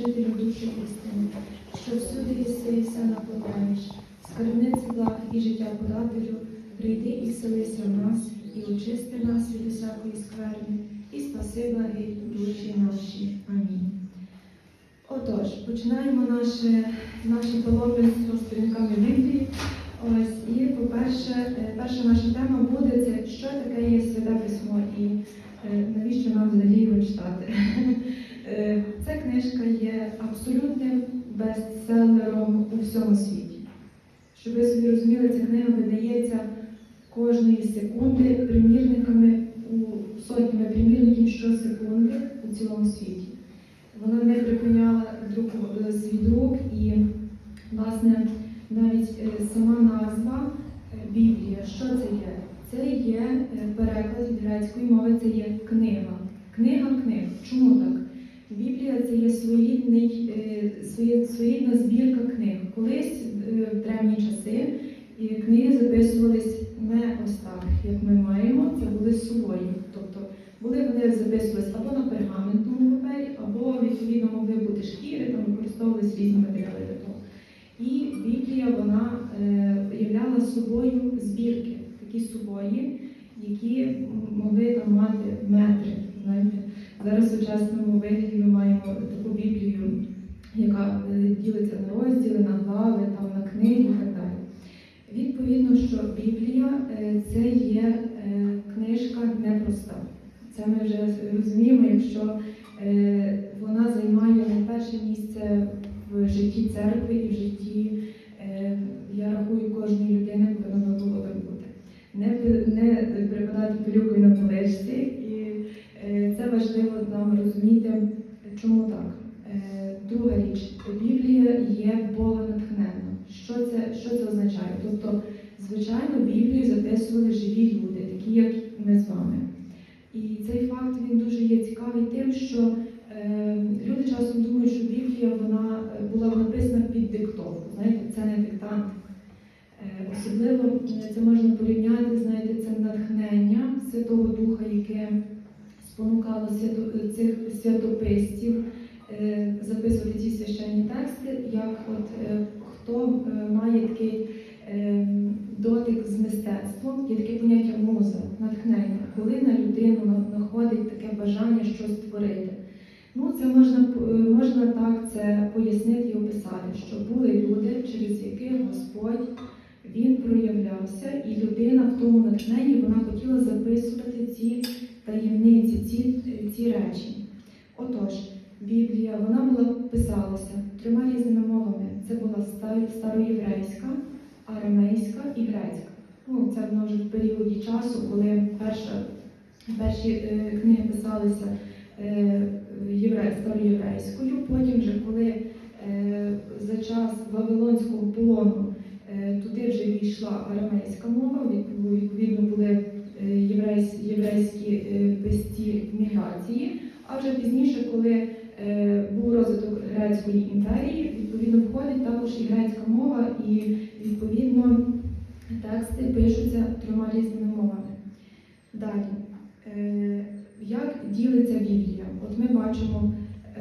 утішителю душі істини, що всюди єси і все наповняєш, скарбниці благ і життя подателю, прийди і вселися в нас, і очисти нас від усякої скверни, і спаси благи душі наші. Амінь. Отож, починаємо наше, наше паломництво сторінками Біблії. Ось, і, по-перше, е, перша наша тема буде це, що таке є святе письмо і е, навіщо нам взагалі його читати. Е, Ця книжка є абсолютним бестселером у всьому світі. Щоб ви собі розуміли, ця книга видається кожної секунди примірниками у сотнями примірників щосекунди у цілому світі. Вона не припиняла друку- е, свій друк і, власне, навіть е, сама назва Біблія, що це є? Це є переклад від грецької мови, це є книга. Книга книг. Чому так? Біблія це є своєрідний, е, своєрідна збірка книг. Колись е, в древні часи книги записувались не ось так, як ми маємо, це були сувої. Тобто були вони записувались або на пергаментному папері, або відповідно могли бути шкіри, там використовувались різні матеріали для того. І Біблія вона е, являла собою збірки, такі сувої, які могли там мати метри. Знаєте, зараз в сучасному вигляді ми маємо таку Біблію, яка е, ділиться на розділи, на глави, там на книги і так далі. Відповідно, що Біблія е, це є е, книжка непроста. Це ми вже розуміємо, якщо вона займає найперше місце в житті церкви і в житті, я рахую, кожної людини повинно було би бути. Не, не припадати пилюкою на поличці, важливо нам розуміти, чому так. Е, Друга річ, Біблія є Бога натхненна. Що це, що це означає? Тобто, звичайно, Біблію записували живі люди, такі як ми з вами. І цей факт він дуже є цікавий тим, що е, люди часом думають, що Біблія вона е, була написана під диктовку. Знаєте, це не диктант. Е, особливо е, це можна порівняти, знаєте, це натхнення Святого Духа, яке спонукало свято, цих святописців е, записувати ці священні тексти, як от е, хто е, має такий дотик з мистецтвом, є таке поняття муза, натхнення, коли на людину на- находить таке бажання щось створити. Ну, це можна, можна так це пояснити і описати, що були люди, через яких Господь він проявлявся, і людина в тому натхненні вона хотіла записувати ці таємниці, ці, ці речі. Отож, Біблія вона була писалася трьома різними мовами. Це була ста- староєврейська, арамейська і грецька. Ну, це воно вже в періоді часу, коли перша, перші е, книги писалися е, євре, староєврейською, потім вже коли е, за час Вавилонського полону війшла арамейська мова, відпов- відповідно були е, єврейські е, писці міграції, а вже пізніше, коли е, був розвиток грецької імперії, відповідно входить також і грецька мова, і відповідно тексти пишуться трьома різними мовами. Далі, як ділиться Біблія? От ми бачимо,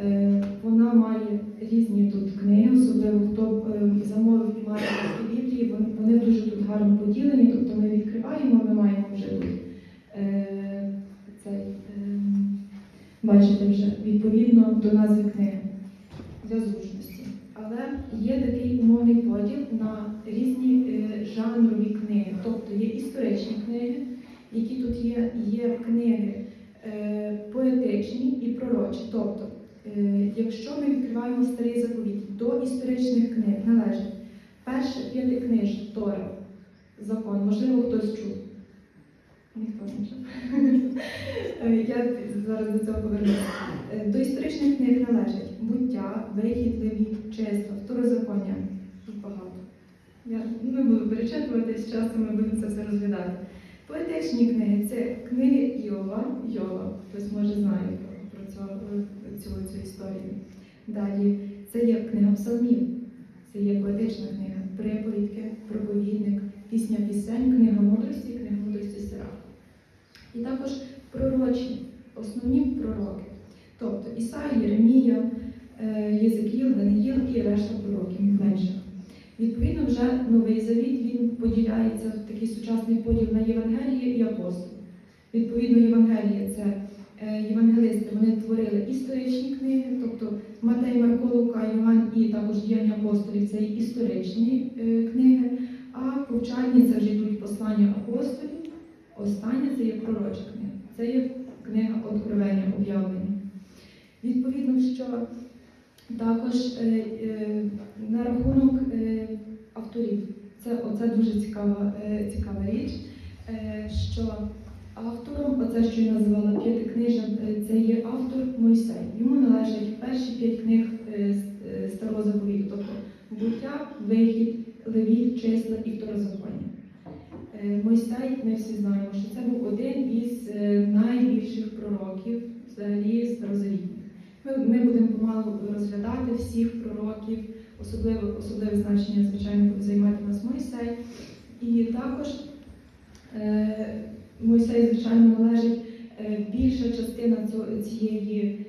е, вона має різні тут книги, особливо хто е, замовив і має тексти Біблії, вони, вони дуже тут гарно поділені, тобто ми відкриваємо, ми маємо вже тут е, цей. Е, Бачите вже до назви книги для зручності. Але є такий умовний поділ на різні е, жанрові книги. Тобто є історичні книги, які тут є, є книги е, поетичні і пророчі. Тобто, е, якщо ми відкриваємо старий заповіт, до історичних книг належить перше п'ятикнижжя, Тора, закон, можливо, хтось чув. Ніхто не. Е, Я зараз до цього повернуся. Е, До історичних книг належать буття, вихід, левіт, чесно, второзаконня. Тут багато. Я не буду перечитувати, з часом ми будемо це все розглядати. Поетичні книги це книги Йова, Йова, хтось може знає про, цю, цю, цю історію. Далі це є книга псалмів, це є поетична книга, приповідки, проповідник, пісня пісень, книга мудрості, книга мудрості Серафа. І також пророчі, основні пророки. Тобто Ісаї, Єремія, е, Єзекіл, Даниїл і решта пророків менших. Відповідно, вже Новий Завіт він поділяється в такий сучасний поділ на Євангеліє і апостол. Відповідно, Євангеліє це е, євангелисти, вони творили історичні книги, тобто Матей, Марко, Лука, Іван і також діяння апостолів це історичні е, книги, а повчальні це вже йдуть послання апостолів. Остання це є пророча книга. Це є книга Откровення об'явлення. Відповідно, що також е, е, на рахунок е, авторів. Це оце дуже цікава, е, цікава річ, е, що автором, оце що я називала п'ятикнижжя, е, це є автор Мойсей. Йому належать перші п'ять книг е, е, Старого заповіту, тобто буття, вихід, левіт, числа і второзаконня. Е, Мойсей, ми всі знаємо, що це був один із е, найбільших пророків взагалі старозавітніх. Ми, ми будемо помалу розглядати всіх пророків, особливо, особливе значення, звичайно, буде займати нас Мойсей. І також е, Мойсей, звичайно, належить більша частина цієї,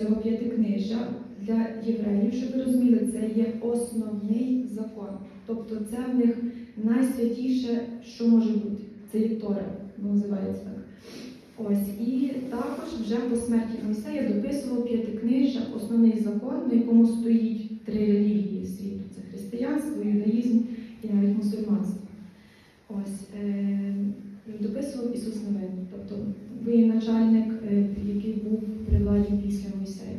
цього п'ятикнижжя для євреїв, щоб ви розуміли, це є основний закон. Тобто це в них найсвятіше, що може бути. Це є Тора, називається так. Ось і також вже по смерті Мойсея дописував п'ятикнижжя, основний закон, на якому стоїть три релігії світу: це християнство, юдаїзм і навіть мусульманство. Ось е, дописував Ісус Новин, тобто воєначальник, е, який був при владі після Мойсея.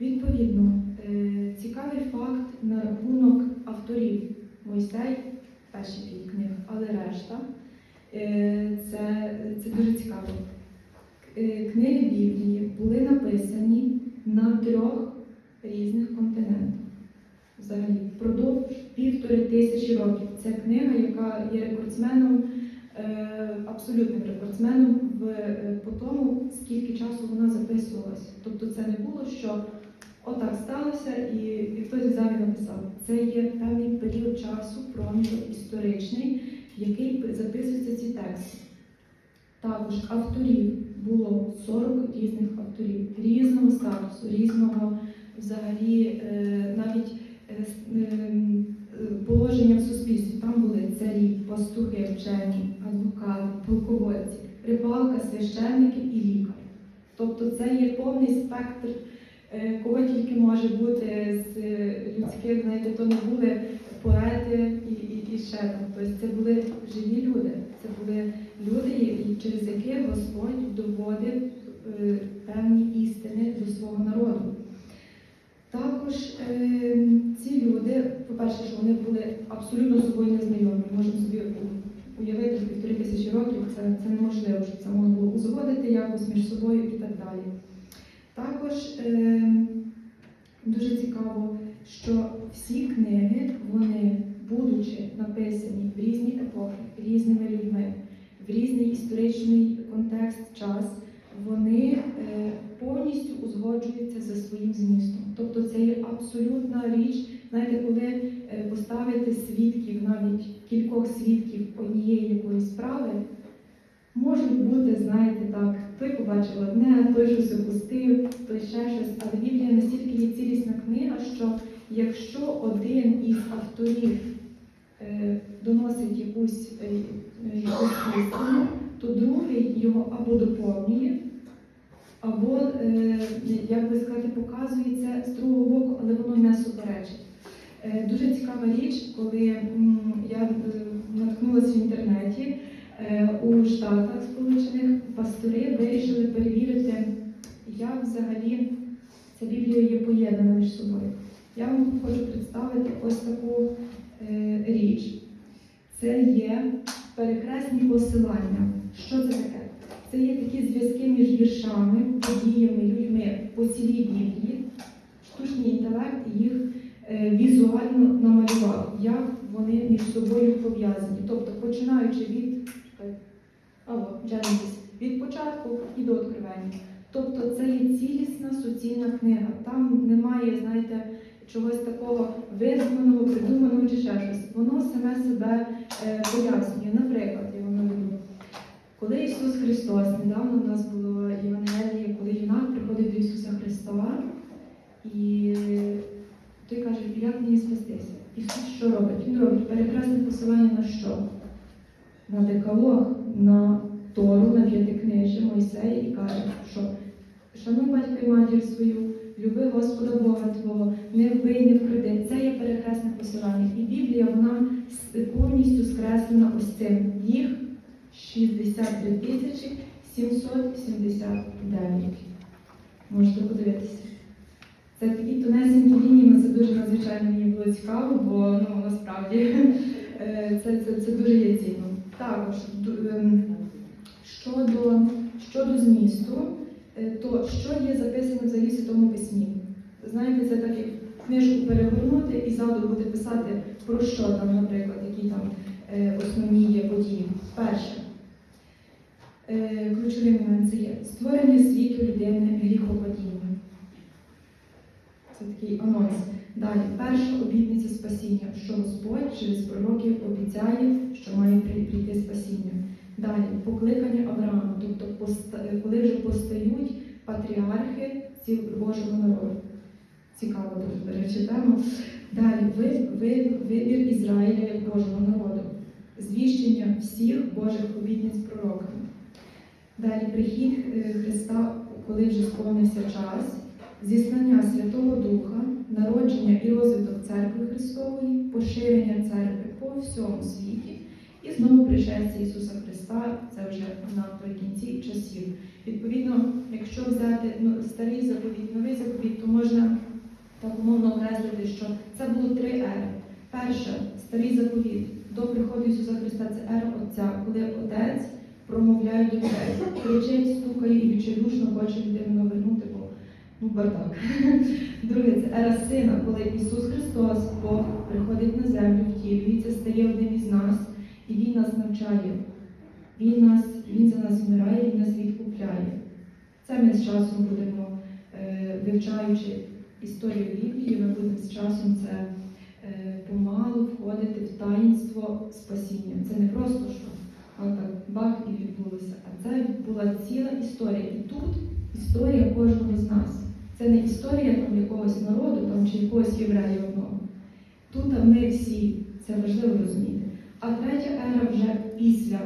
Відповідно, е, цікавий факт на рахунок авторів Мойсей, перші п'ять книг, але решта. Е, Це, це дуже цікаво. Е, Книги Біблії були написані на трьох різних континентах. Взагалі, впродовж півтори тисячі років. Це книга, яка є рекордсменом, е, абсолютним рекордсменом в, по тому, скільки часу вона записувалася. Тобто це не було, що отак сталося і, і хтось взяв і написав. Це є певний період часу, проміжок історичний, в який записуються ці тексти. Також авторів було 40 різних авторів, різного статусу, різного взагалі е, навіть е, е, положення в суспільстві. Там були царі, пастухи, вчені, адвокати, полководці, рибалка, священники і лікар. Тобто це є повний спектр, кого тільки може бути з е, людських, знаєте, то не були поети і, і, і ще там. Тобто це були живі люди. Це були люди, через яких Господь доводив е, певні істини до свого народу. Також е, ці люди, по-перше, що вони були абсолютно собою незнайомі. Можемо собі уявити, що півтори тисячі років це, це неможливо, щоб це можна було узгодити якось між собою і так далі. Також е, дуже цікаво, що всі книги, вони, будучи написані в різні епохи, різними людьми, в різний історичний контекст, час, вони е, повністю узгоджуються за своїм змістом. Тобто це є абсолютна річ, знаєте, коли е, поставити свідків, навіть кількох свідків однієї якоїсь справи, можуть бути, знаєте, так, той побачив одне, той щось опустив, той ще щось. Але Біблія настільки є цілісна книга, що якщо один із авторів е, доносить якусь, е, якусь істину, то другий його або доповнює, або, е, як би сказати, показує це з другого боку, але воно не суперечить. Е, Дуже цікава річ, коли я е, наткнулася в інтернеті у Штатах Сполучених пастори вирішили перевірити, як взагалі ця Біблія є поєднана між собою. Я вам хочу представити ось таку е, річ. Це є перекресні посилання. Що це таке? Це є такі зв'язки між віршами, подіями, людьми по цілій Біблії. Штучний інтелект їх е, візуально намалював, як вони між собою пов'язані. Тобто, починаючи від чекай, а Genesis, від початку і до откровення. Тобто це є цілісна суцільна книга. Там немає, знаєте, чогось такого видуманого, придуманого чи ще щось. Воно саме себе е, пояснює. Наприклад, я вам наведу. Коли Ісус Христос, недавно у нас було Євангеліє, коли юнак приходить до Ісуса Христа, і той каже, як мені спастися? Ісус що робить? Він робить перекресне посилання на що? На декалог, на Тору, на п'ятикнижжя Мойсея і каже, що шануй батька і матір свою, люби Господа Бога Твого, не вбий, не вкради. Це є перекресне посилання. І Біблія вона повністю скреслена ось цим. Їх 63 тисячі 779. Можете подивитися. Це такі тонесенькі лінії, це дуже надзвичайно мені було цікаво, бо ну, насправді е, це, це, це дуже є цінно. Також ем, щодо, щодо змісту, е, то що є записано взагалі в Святому Письмі? Знаєте, це так як книжку перегорнути і ззаду буде писати про що там, наприклад, які там е, основні є події. Перше. Е, ключовий момент це є створення світу людини гріхопадіння. Це такий анонс. Далі, перша обітниця спасіння, що Господь через пророків обіцяє, що має прийти спасіння. Далі, покликання Авраама, тобто коли вже постають патріархи Божого народу. Цікаво до речі, тема. Далі, ви, ви, вибір Ізраїля як Божого народу, звіщення всіх Божих обітниць пророками. Далі прихід е, Христа, коли вже сповнився час, зізнання Святого Духа, народження і розвиток церкви Христової, поширення церкви по всьому світі, і знову пришестя Ісуса Христа, це вже наприкінці часів. Відповідно, якщо взяти ну, старий заповіт, новий заповіт, то можна так умовно окреслити, що це було три ери. Перша старий заповіт до приходу Ісуса Христа це ера Отця, коли Отець промовляє до людей, кричить, стукає і відчайдушно хоче людину ну, бардак. Друге, це ера сина, коли Ісус Христос, Бог, приходить на землю, втілюється, стає одним із нас, і Він нас навчає. Він, нас, він за нас вмирає, Він нас відкупляє. Це ми з часом будемо, е, вивчаючи історію Біблії, ми будемо з часом це е, помалу входити в таїнство спасіння. Це не просто що отак бах і відбулося, а це була ціла історія. І тут історія кожного з нас. Це не історія там якогось народу там, чи якогось єврея одного. Тут ми всі, це важливо розуміти. А третя ера вже після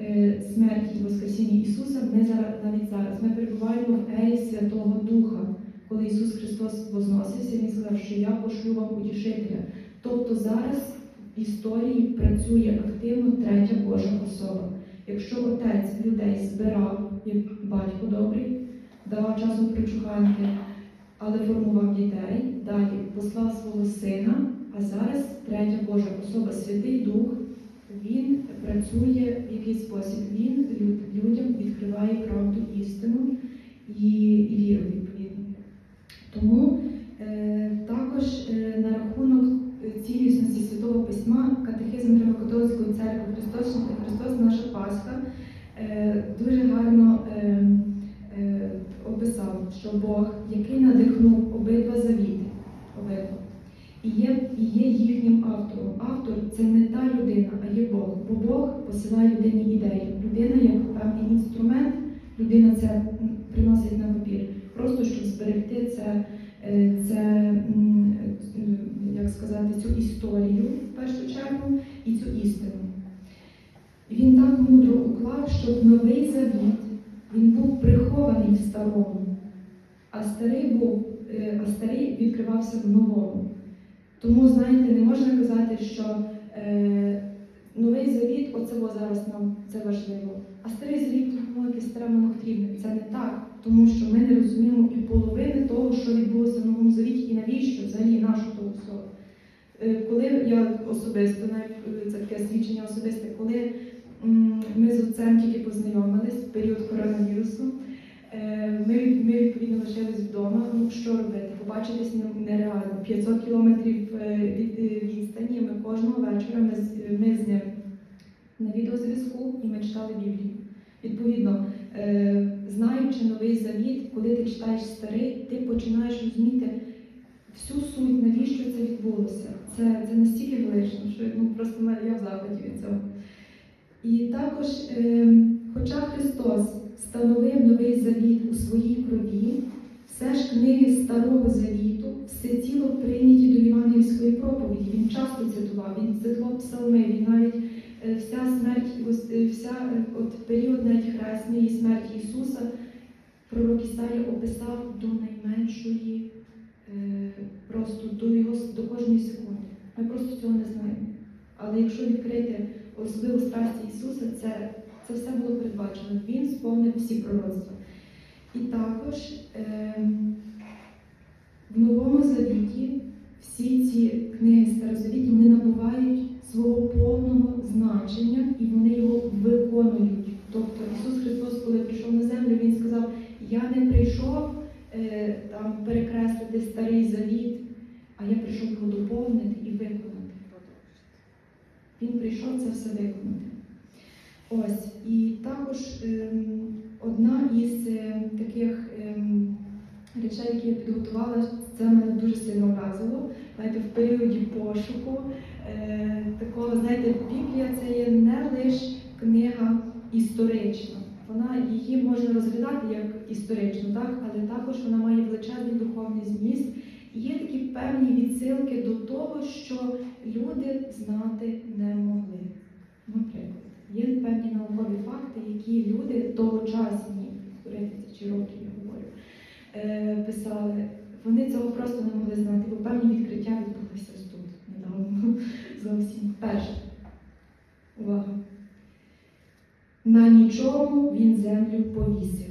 е, смерті Воскресіння Ісуса, ми зараз навіть зараз ми перебуваємо в ері Святого Духа, коли Ісус Христос возносився, Він сказав, що я пошлю вам утішителя. Тобто зараз в історії працює активно третя Божа особа. Якщо отець людей збирав, як батько добрий, давав часом причуханки, але формував дітей, далі послав свого сина, а зараз третя Божа особа, Святий Дух, він працює в якийсь спосіб. Він людям відкриває правду істину і, віру відповідно. Тому е, також е, на рахунок цілісності Святого Письма катехизм Римокатолицької церкви Христос, Христос наша Пасха е, дуже гарно е, описав, що Бог, який надихнув обидва завіти, обидва, і є, і є їхнім автором. Автор це не та людина, а є Бог. Бо Бог посилає людині ідею. Людина як певний інструмент, людина це приносить на папір. Просто щоб зберегти це, е, це е, як сказати, цю історію в першу чергу і цю істину. Він так мудро уклав, щоб новий завіт в старому, а старий був, е, а старий відкривався в новому. Тому, знаєте, не можна казати, що е, новий завіт, оце зараз нам це важливо. А старий завіт якесь старе монохтрібне. Це не так, тому що ми не розуміємо і половини того, що відбулося в новому завіті, і навіщо взагалі нашу того всього. Е, Коли я особисто, навіть е, це таке свідчення особисте, коли ми з отцем тільки познайомились в період коронавірусу, ми, ми відповідно лишились вдома. Ну що робити? Побачитись не- нереально. 500 кілометрів е, від е, відстані. Ми кожного вечора ми, ми з ним на відеозв'язку і ми читали Біблію. Відповідно, е, знаючи новий завіт, коли ти читаєш старий, ти починаєш розуміти всю суть, навіщо це відбулося. Це, це настільки велично, що ну, просто я в захваті від цього. І також, е, хоча Христос встановив новий завіт у своїй крові, все ж книги Старого Завіту всеціло прийняті до євангельської проповіді. Він часто цитував, він цитував псалми, він навіть е, вся смерть, е, вся е, от період навіть хресної смерті Ісуса пророк Ісая описав до найменшої, просто до його до кожної секунди. Ми просто цього не знаємо. Але якщо відкрити особливу страсті Ісуса, це, це все було передбачено. Він сповнив всі пророцтва. І також ем, в Новому Завіті всі ці книги старозавітні вони набувають свого повного значення і вони його виконують. Тобто Ісус Христос, коли прийшов на землю, Він сказав: Я не прийшов е, там перекреслити старий завіт, а я прийшов його доповнити і виконати. Він прийшов це все виконати. Ось, і також ем, одна із е, таких ем, речей, які я підготувала, це мене дуже сильно вразило. Знаєте, в періоді пошуку е, такого, знаєте, Біблія це є не лише книга історична. Вона її можна розглядати як історичну, так? але також вона має величезний духовний зміст. І є такі певні відсилки до того, що люди знати не могли. Наприклад, є певні наукові факти, які люди тогочасні, 40 тисячі років я говорю, е, писали. Вони цього просто не могли знати, бо певні відкриття відбулися тут недавно. Зовсім перше. Увага. На нічому він землю повісив.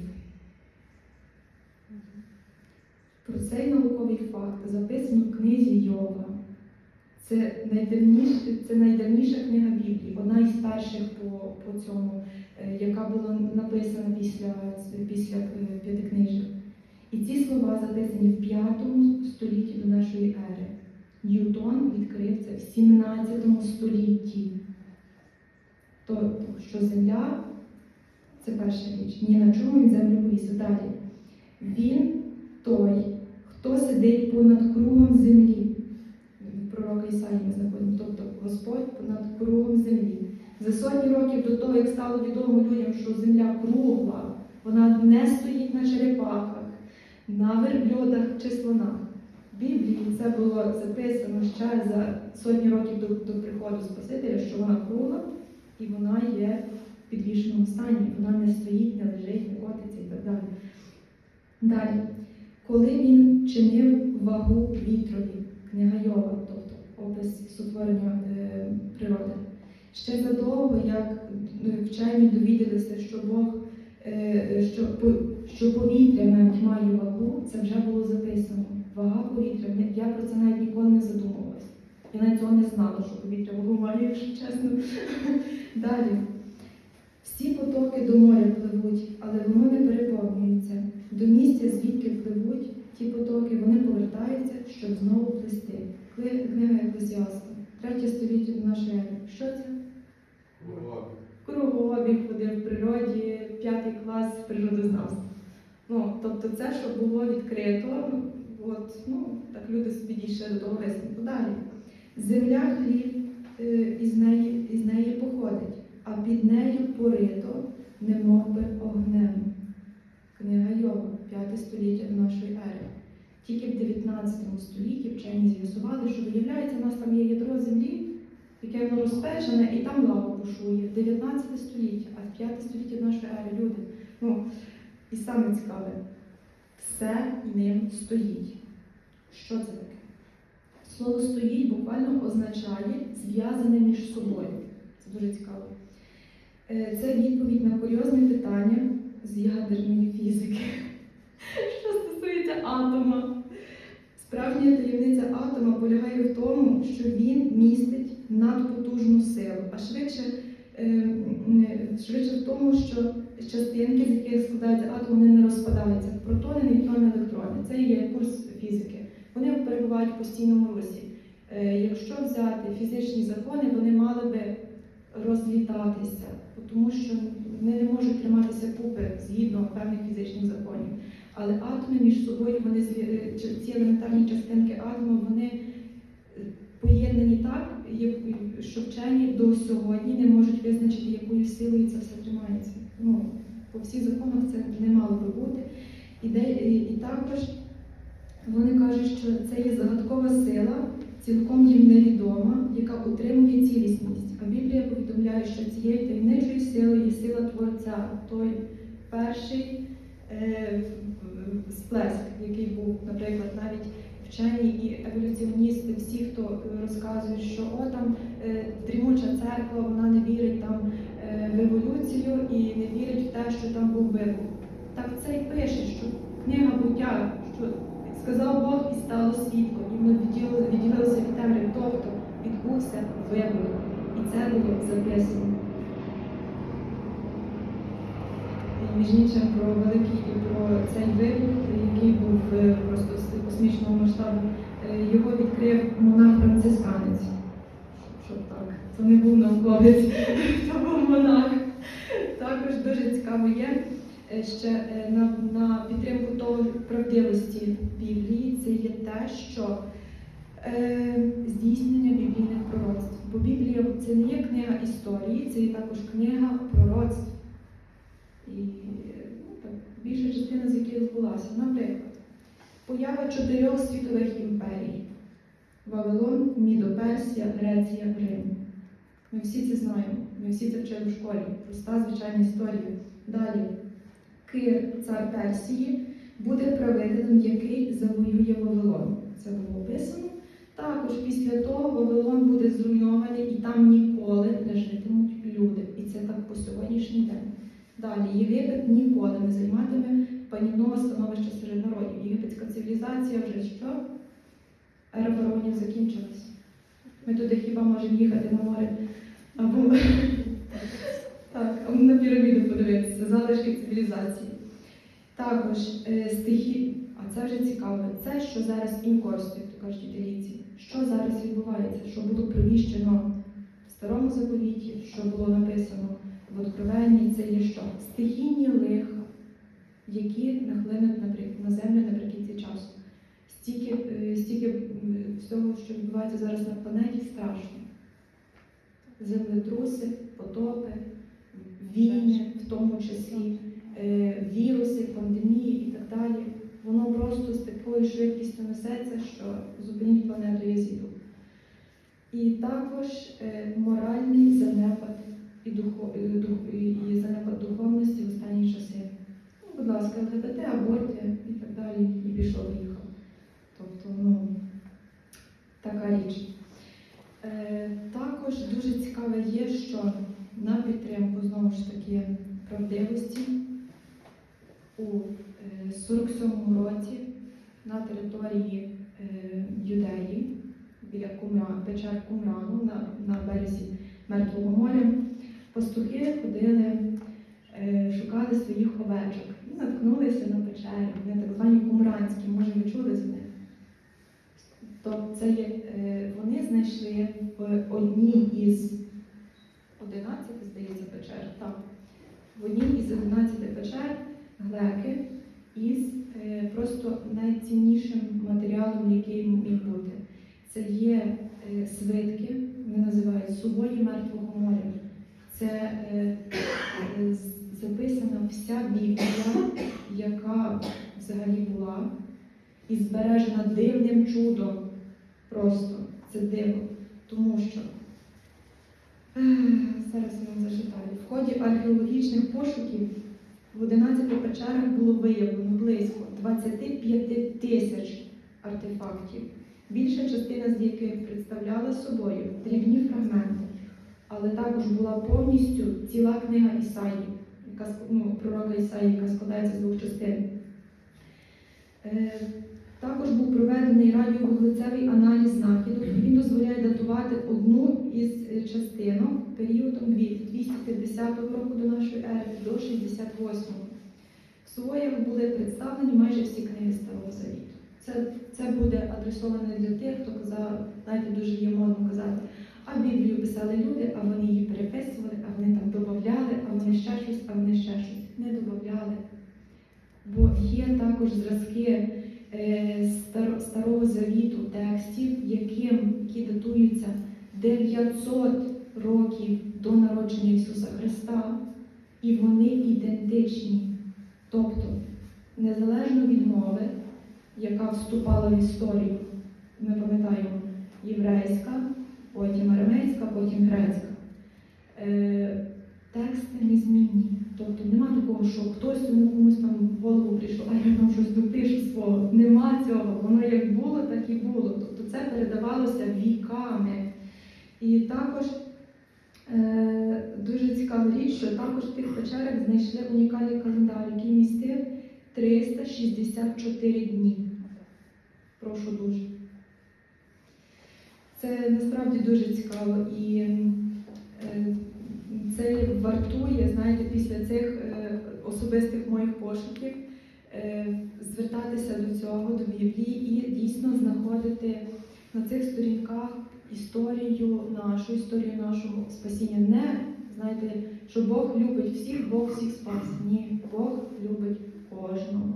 Про цей науковий факт записано в книзі Йова. Це найдавніша, це найдавніша книга Біблії, одна із перших по, по цьому, е, яка була написана після, після е, п'ятикнижжя. І ці слова записані в 5 столітті до нашої ери. Ньютон відкрив це в 17 столітті. Тобто, що земля це перша річ. Ні на чому він землю повісив. Далі. Він той, хто сидить понад кругом землі. Пророка Ісаї ми знаходимо, тобто Господь понад кругом землі. За сотні років до того, як стало відомо людям, що земля кругла, вона не стоїть на черепахах, на верблюдах чи слонах. В Біблії це було записано ще за сотні років до, до приходу Спасителя, що вона кругла і вона є в підвішеному стані, вона не стоїть, не лежить, не котиться і так далі. Далі, коли він чинив вагу вітрові, книга Йова, опис сотворення е, природи, ще задовго, як е, вчені довідалися, що Бог, е, що, що повітря навіть має вагу, це вже було записано. Вага повітря. Я про це навіть ніколи не задумувалася. Я навіть цього не знала, що повітря вагу має, якщо чесно. Далі. Всі потоки до моря пливуть, але воно не переповнюється. До місця, звідки пливуть ті потоки, вони повертаються, щоб знову плисти. Книга Еклесіаста, третє століття до нашої ери. Що це? Кругообіг ходив в природі, п'ятий клас природознавства. Ну, тобто це, що було відкрито, от, ну, так люди собі дійшли до того висновку. Далі. Земля хліб е, із неї, із неї походить, а під нею порито, немов би огнем. Книга Йова, 5 століття до нашої ери. Тільки в 19 столітті вчені з'ясували, що виявляється, у нас там є ядро землі, яке воно розпечене, і там лава бушує. 19 століття, а в 5 століття до нашої ери люди. Ну, і саме цікаве, все ним стоїть. Що це таке? Слово стоїть буквально означає зв'язане між собою. Це дуже цікаво. Е, Це відповідь на курйозне питання з ядерної фізики, що стосується атома. Справжня таємниця атома полягає в тому, що він містить надпотужну силу, а швидше, е, швидше в тому, що частинки, з яких складається атом, вони не розпадаються. Протони, нейтрони, електрони. Це є курс фізики. Вони перебувають в постійному русі. Е, Якщо взяти фізичні закони, вони мали би розлітатися, тому що вони не можуть триматися купи згідно певних фізичних законів. Але атоми між собою, вони е, ці елементарні частинки атому, вони е, поєднані так, що вчені до сьогодні не можуть визначити, якою силою це все тримається. Ну, по всіх законах це не мало би бути. І, де, і також вони кажуть, що це є загадкова сила, цілком їм невідома, яка утримує цілісність. А Біблія повідомляє, що цією таємничою силою є сила Творця, той перший е, сплеск, який був, наприклад, навіть вчені і еволюціоністи, всі, хто е, розказують, що о там е, дрімуча церква, вона не вірить там е, в еволюцію і не вірить в те, що там був вибух. Так це й пише, що книга буття, що сказав Бог і стало світло, і воно відділило- відділилося від темряви, тобто відбувся вибух. І це було записано. І між іншим про великий про цей вибух, який був е, просто з космічного масштабу, е, його відкрив монах францисканець. Щоб так, це не був науковець, це був монах. Також дуже цікаво є е, ще на, на підтримку того правдивості Біблії, це є те, що е, здійснення біблійних пророцтв. Бо Біблія це не є книга історії, це є також книга пророцтв. І ну, так, більша частина з яких збулася. Наприклад, поява чотирьох світових імперій: Вавилон, Мідо-Персія, Греція, Рим. Ми всі це знаємо, ми всі це вчили в школі. Проста звичайна історія. Далі. Кир, цар Персії, буде правителем, який завоює Вавилон. Це було описано. Також після того Вавилон буде зруйнований і там ніколи не житимуть люди. І це так по сьогоднішній день. Далі Єгипет ніколи не займатиме панівного становища серед народів. Єгипетська цивілізація вже що? Ера фараонів закінчилась. Ми туди хіба можемо їхати на море або на піраміду подивитися, залишки цивілізації. Також е, стихі, а це вже цікаво, це, що зараз інкорстує, як то кажуть італійці. Що зараз відбувається, що було провіщено в старому заповіті, що було написано в Откровенні, це є що? Стихійні лиха, які нахлинуть на землю наприкінці часу. Стільки, е, стільки всього, що відбувається зараз на планеті, страшно. Землетруси, потопи, війни, в тому числі, е, віруси, пандемії і так далі. Воно просто з такою швидкістю несеться, що зупиніть планету язику. І також е, моральний занепад і, духо, і, дух- і- занепад духовності в останні часи. Ну, будь ласка, ЛГБТ, аборти і так далі, і пішов їхав. Тобто, ну, така річ. Е, також дуже цікаве є, що на підтримку знову ж таки правдивості у е, 47-му році на території е, Юдеї біля Кумра, печер Кумрану на, на березі Мертвого моря пастухи ходили, е, шукали своїх овечок і наткнулися на печері. Вони так звані кумранські, може ви чули з них? То це е, вони знайшли в одній із 11, здається, печер. Так. В одній із 11 печер глеки із е, просто найціннішим матеріалом, який міг бути. Це є свитки, вони називають сувої Мертвого моря. Це е, е, записана вся Біблія, яка взагалі була, і збережена дивним чудом. Просто це диво. Тому що Ех, зараз я вам зачитаю. В ході археологічних пошуків в 11 печерах було виявлено близько 25 тисяч артефактів. Більша частина з яких представляла собою дрібні фрагменти, але також була повністю ціла книга Ісаї, яка ну, пророка Ісаї, яка складається з двох частин. Е, Також був проведений радіовуглецевий аналіз знахідок. Він дозволяє датувати одну із е, частинок періодом від 250 року до нашої ери до 68-го. В своїх були представлені майже всі книги Старого Завіту. Це, це буде адресовано для тих, хто казав, знаєте, дуже є модно казати, а Біблію писали люди, а вони її переписували, а вони там додавали, а вони ще щось, а вони ще щось. Не додавали. Бо є також зразки е, стар- Старого Завіту текстів, яким, які датуються 900 років до народження Ісуса Христа, і вони ідентичні. Тобто, незалежно від мови, яка вступала в історію, ми пам'ятаємо, єврейська, потім арамейська, потім грецька. Е, Тексти незмінні. Тобто нема такого, що хтось йому комусь там в голову прийшло, а я там щось допишу свого. Нема цього. Воно як було, так і було. Тобто це передавалося віками. І також е, дуже цікава річ, що також в тих печерах знайшли унікальний календар, який містив 364 дні. Прошу дуже. Це насправді дуже цікаво і е, це вартує, знаєте, після цих е, особистих моїх пошуків е, звертатися до цього, до Біблії і дійсно знаходити на цих сторінках історію нашу, історію нашого спасіння. Не знаєте, що Бог любить всіх, Бог всіх спас. Ні, Бог любить кожного.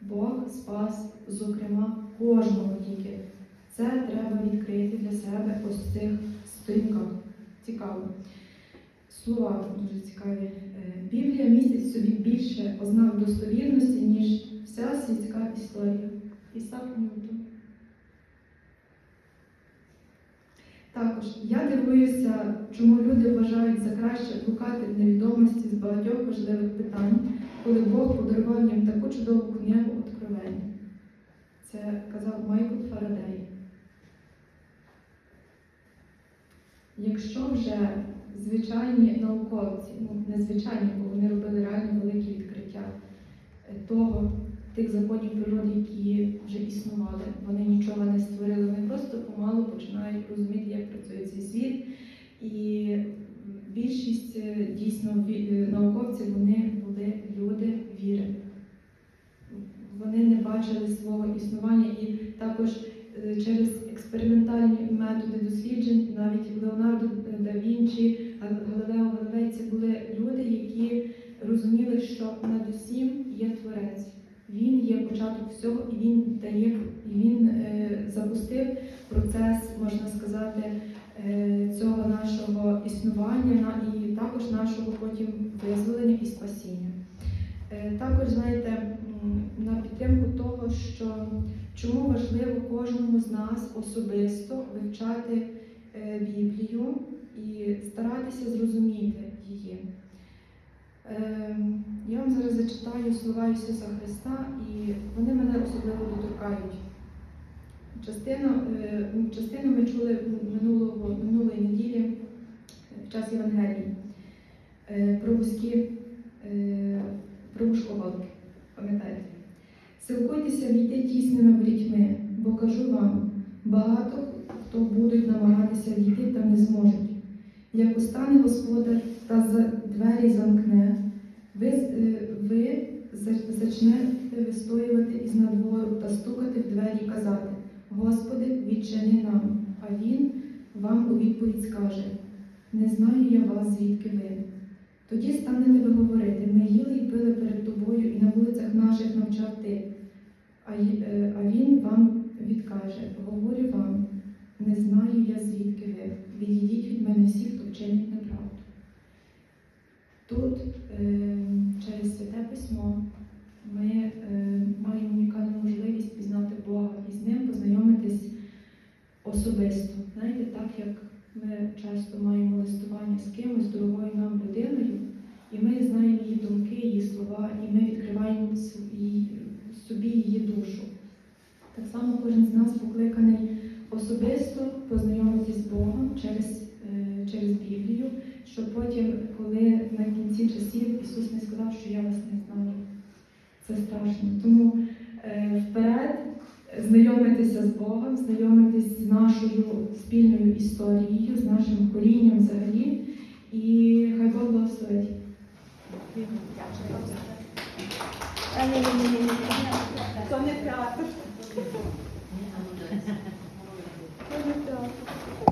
Бог спас, зокрема, кожного тільки. Це треба відкрити для себе ось в цих сторінках. Цікаво. Слова дуже цікаві. Е, Біблія містить собі більше ознак достовірності, ніж вся світська історія. Ісак Ньютон. Також я дивуюся, чому люди вважають за краще блукати невідомості з багатьох важливих питань, коли Бог подарував їм таку чудову книгу Откровення. Це казав Майкл Фарадей. Якщо вже звичайні науковці, ну не звичайні, бо вони робили реально великі відкриття е, того, тих законів природи, які вже існували, вони нічого не створили, вони просто помалу починають розуміти, як працює цей світ. І більшість е, дійсно е, науковців вони були люди віри. Вони не бачили свого існування і також через експериментальні методи досліджень, навіть Леонардо да Вінчі, Галилео Галилей це були люди, які розуміли, що над усім є творець. Він є початок всього, і він дає, і він е, запустив процес, можна сказати, е, цього нашого існування і також нашого потім визволення і спасіння. Е, Також, знаєте, на підтримку того, що чому важливо кожному з нас особисто вивчати е, Біблію і старатися зрозуміти її. Е, Я вам зараз зачитаю слова Ісуса Христа, і вони мене особливо доторкають. Частину, е, частину ми чули минулого, минулої неділі е, в час Євангелії е, про вузькі, е, про вушковалки. Пам'ятаєте? Силкуйтеся війти тісними ворітьми, бо кажу вам, багато хто будуть намагатися війти та не зможуть. Як устане господар та за двері замкне, ви, е, ви зачнете вистоювати із надвору та стукати в двері і казати: Господи, відчини нам, а Він вам у відповідь скаже: Не знаю я вас, звідки ви. Тоді станете ви говорити, ми їли і пили перед тобою, і на вулицях наших навчав ти. А, е, а він вам відкаже: Говорю вам, не знаю я звідки ви. Відійдіть від мене всі, хто вчинить неправду. Тут е, через святе письмо ми е, маємо унікальну можливість пізнати Бога і з ним познайомитись особисто. Знаєте, так як ми часто маємо листування з кимось, дорогою нам людиною, і ми знаємо її думки, її слова, і ми відкриваємо свої- собі її душу. Так само кожен з нас покликаний особисто познайомитись з Богом через, е, через Біблію, щоб потім, коли на кінці часів Ісус не сказав, що я вас не знаю. Це страшно. Тому е, вперед знайомитися з Богом, знайомитись з нашою спільною історією, з нашим корінням взагалі. І хай Бог благословить. А, ні, ні,